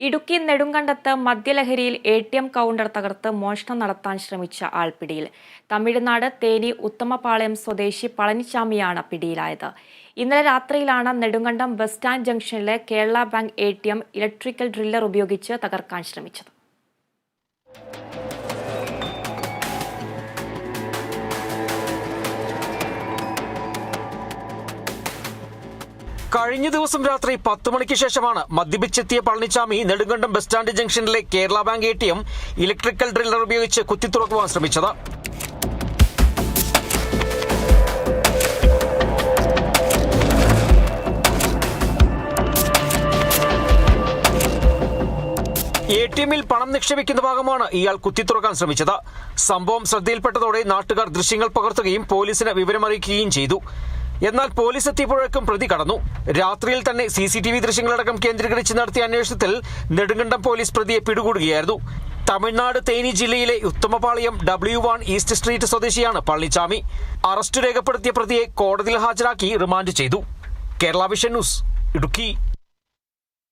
ഇടുക്കി നെടുങ്കണ്ടത്ത് മദ്യലഹരിയിൽ A T M counter തകർത്ത് മോഷണം നടത്താൻ ശ്രമിച്ച ആൾ പിടിയിൽ തമിഴ്നാട് തേനി ഉത്തമപാളയം സ്വദേശി പളനിച്ചാമിയാണ് പിടിയിലായത്. ഇന്നലെ രാത്രിയിലാണ് നെടുങ്കണ്ടം ബസ് സ്റ്റാൻഡ് ജംഗ്ഷനിലെ Kerala bank A electrical driller ഉപയോഗിച്ച് തകർക്കാൻ ശ്രമിച്ചത്. കഴിഞ്ഞ ദിവസം രാത്രി പത്ത് മണിക്ക് ശേഷമാണ് മദ്യപിച്ചെത്തിയ പളനിച്ചാമി നെടുങ്കണ്ടം ബസ് സ്റ്റാൻഡ് ജംഗ്ഷനിലെ Kerala bank A T M electrical driller ഉപയോഗിച്ച് കുത്തിത്തുറക്കുവാൻ ശ്രമിച്ചത്. എ ടി എമ്മിൽ പണം നിക്ഷേപിക്കുന്ന ഭാഗമാണ് ഇയാൾ കുത്തിത്തുറക്കാൻ ശ്രമിച്ചത്. സംഭവം ശ്രദ്ധയിൽപ്പെട്ടതോടെ നാട്ടുകാർ ദൃശ്യങ്ങൾ പകർത്തുകയും പോലീസിന് വിവരമറിയിക്കുകയും ചെയ്തു. എന്നാൽ പോലീസ് എത്തിയപ്പോഴേക്കും പ്രതി കടന്നു. രാത്രിയിൽ തന്നെ സി സി ടി വി ദൃശ്യങ്ങളടക്കം കേന്ദ്രീകരിച്ച് നടത്തിയ അന്വേഷണത്തിൽ നെടുങ്കണ്ടം പോലീസ് പ്രതിയെ പിടികൂടുകയായിരുന്നു. തമിഴ്നാട് തേനി ജില്ലയിലെ Uthamapalayam W one east street സ്വദേശിയാണ് പള്ളിച്ചാമി. അറസ്റ്റ് രേഖപ്പെടുത്തിയ പ്രതിയെ കോടതിയിൽ ഹാജരാക്കി റിമാൻഡ് ചെയ്തു. Kerala vision news Idukki.